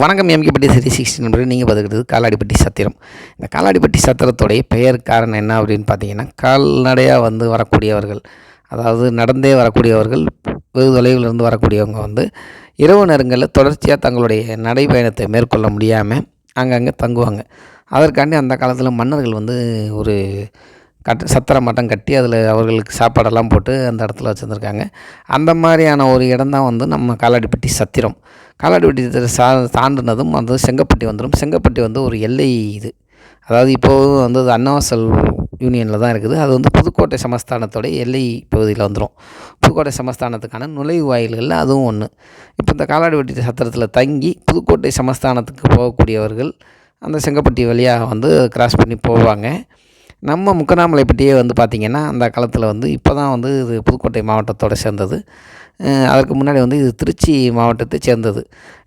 வணக்கம் எம்கேப்பட்டி சிரி sixty number நீங்கள் பார்த்துக்கிட்டது காலாடிப்பட்டி சத்திரம். இந்த காலாடிப்பட்டி சத்திரத்துடைய பெயர் காரணம் என்ன அப்படின்னு பார்த்தீங்கன்னா கால்நடையாக வந்து வரக்கூடியவர்கள் அதாவது நடந்தே வரக்கூடியவர்கள் வெகு தொலைவில் இருந்து வரக்கூடியவங்க வந்து இரவு நேரங்களில் தொடர்ச்சியாக தங்களுடைய நடைப்பயணத்தை மேற்கொள்ள முடியாமல் அங்கங்கே தங்குவாங்க. அதற்காண்டி அந்த காலத்தில் மன்னர்கள் வந்து ஒரு கட் சத்திரம் மட்டம் கட்டி அதில் அவர்களுக்கு சாப்பாடெல்லாம் போட்டு அந்த இடத்துல வச்சுருந்துருக்காங்க. அந்த மாதிரியான ஒரு இடம் தான் வந்து நம்ம காலாடிப்பட்டி சத்திரம். காலாடிப்பட்டி சா தாண்டினதும் வந்து செங்கப்பட்டி வந்துடும் செங்கப்பட்டி வந்து ஒரு எல்லை இது. அதாவது இப்போது வந்து அது அன்னவாசல் யூனியனில் தான் இருக்குது. அது வந்து புதுக்கோட்டை சமஸ்தானத்தோடைய எல்லை பகுதியில் வந்துடும் புதுக்கோட்டை சமஸ்தானத்துக்கான நுழைவு வாயில்களில் அதுவும் ஒன்று இப்போ இந்த காலாடிப்பட்டி சத்திரத்தில் தங்கி புதுக்கோட்டை சமஸ்தானத்துக்கு போகக்கூடியவர்கள் அந்த செங்கப்பட்டி வழியாக வந்து கிராஸ் பண்ணி போவாங்க. நம்ம முக்கனாமலைப்பட்டியே வந்து பார்த்திங்கன்னா அந்த காலத்தில் வந்து இப்போ தான் வந்து இது புதுக்கோட்டை மாவட்டத்தோடு சேர்ந்தது. அதற்கு முன்னாடி வந்து இது திருச்சி மாவட்டத்தை சேர்ந்தது.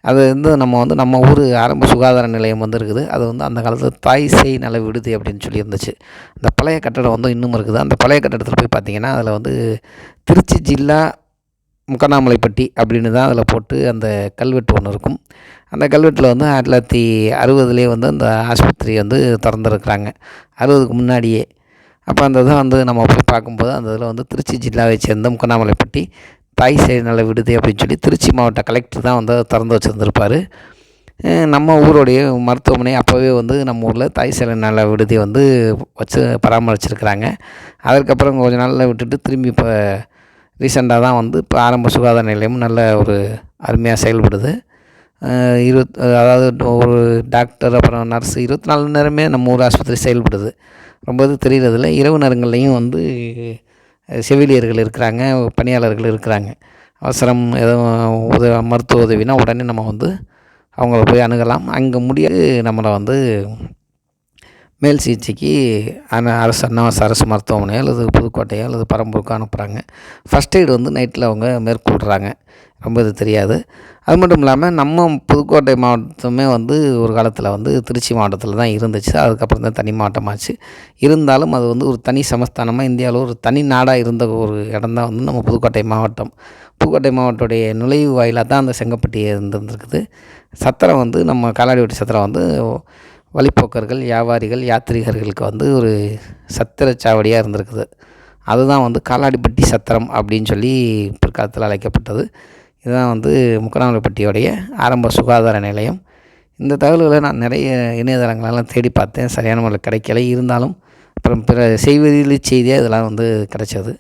அது வந்து நம்ம வந்து நம்ம ஊர் ஆரம்ப சுகாதார நிலையம் வந்து இருக்குது. அது வந்து அந்த காலத்தில் தாய் செய் நல விடுதி அப்படின்னு சொல்லி இருந்துச்சு அந்த பழைய கட்டடம் வந்து இன்னும் இருக்குது. அந்த பழைய கட்டடத்தில் போய் பார்த்திங்கன்னா அதில் வந்து திருச்சி ஜில்லா முக்கண்ணாமலைப்பட்டி அப்படின்னு தான் அதில் போட்டு அந்த கல்வெட்டு ஒன்று இருக்கும். அந்த கல்வெட்டில் வந்து ஆயிரத்தி தொள்ளாயிரத்தி அறுபதுலேயே வந்து அந்த ஆஸ்பத்திரி வந்து திறந்துருக்குறாங்க. அறுபதுக்கு முன்னாடியே. அப்போ அந்த இதை வந்து நம்ம போய் பார்க்கும்போது அந்த இதில் வந்து திருச்சி ஜில்லாவை சேர்ந்த முக்கண்ணாமலைப்பட்டி தாய் சேவை நல விடுதி அப்படின்னு சொல்லி திருச்சி மாவட்ட கலெக்டர் தான் வந்து திறந்து வச்சுருந்துருப்பார். நம்ம ஊருடைய மருத்துவமனை அப்போவே வந்து நம்ம ஊரில் தாய் சேலை நல விடுதி வந்து வச்சு பராமரிச்சிருக்கிறாங்க. அதுக்கப்புறம் கொஞ்ச நாளில் விட்டுட்டு திரும்பி இப்போ ரீசெண்டாக தான் வந்து இப்போ ஆரம்ப சுகாதார நிலையமும் நல்ல ஒரு அருமையாக செயல்படுது. இருபத் அதாவது ஒரு டாக்டர் அப்புறம் நர்ஸு இருபத்தி நாலு நேரமே நம்ம ஊர் ஆஸ்பத்திரி செயல்படுது. ரொம்ப இது தெரிகிறதில்ல இரவு நேரங்கள்லையும் வந்து செவிலியர்கள் இருக்கிறாங்க பணியாளர்கள் இருக்கிறாங்க. அவசரம் எதுவும் உதவி மருத்துவ உதவினா உடனே நம்ம வந்து அவங்கள போய் அணுகலாம். அங்கே முடியாது நம்மளை வந்து மேல் சிகிச்சைக்கு அன அரசு அண்ணா அரசு மருத்துவமனையோ அல்லது புதுக்கோட்டையோ அல்லது பரம்பூருக்கோ அனுப்புகிறாங்க ஃபஸ்ட் எய்டு வந்து நைட்டில் அவங்க மேற்கொள்கிறாங்க ரொம்ப இது தெரியாது. அது மட்டும் இல்லாமல் நம்ம புதுக்கோட்டை மாவட்டமே வந்து ஒரு காலத்தில் வந்து திருச்சி மாவட்டத்தில் தான் இருந்துச்சு. அதுக்கப்புறம் தான் தனி மாவட்டமாச்சு. இருந்தாலும் அது வந்து ஒரு தனி சமஸ்தானமாக இந்தியாவில் ஒரு தனி நாடாக இருந்த ஒரு இடம் தான் வந்து நம்ம புதுக்கோட்டை மாவட்டம். புதுக்கோட்டை மாவட்டத்துடைய நுழைவு வாயிலாக தான் அந்த செங்கப்பட்டி இருந்துருக்குது சத்திரம் வந்து நம்ம காலாடிவட்டி சத்திரம் வந்து வழிப்போக்கர்கள் வியாபாரிகள் யாத்ரீகர்களுக்கு வந்து ஒரு சத்திரச்சாவடியாக இருந்திருக்குது. அதுதான் வந்து காலாடிப்பட்டி சத்திரம் அப்படின்னு சொல்லி பிற்காலத்தில் அழைக்கப்பட்டது. இதுதான் வந்து முக்கனாமலைப்பட்டியோடைய ஆரம்ப சுகாதார நிலையம். இந்த தகவல்களை நான் நிறைய இணையதளங்களெல்லாம் தேடி பார்த்தேன். சரியான முறையில் கிடைக்கல. இருந்தாலும் அப்புறம் பிற செய்வதில் செய்தியாக இதெல்லாம் வந்து கிடைச்சது.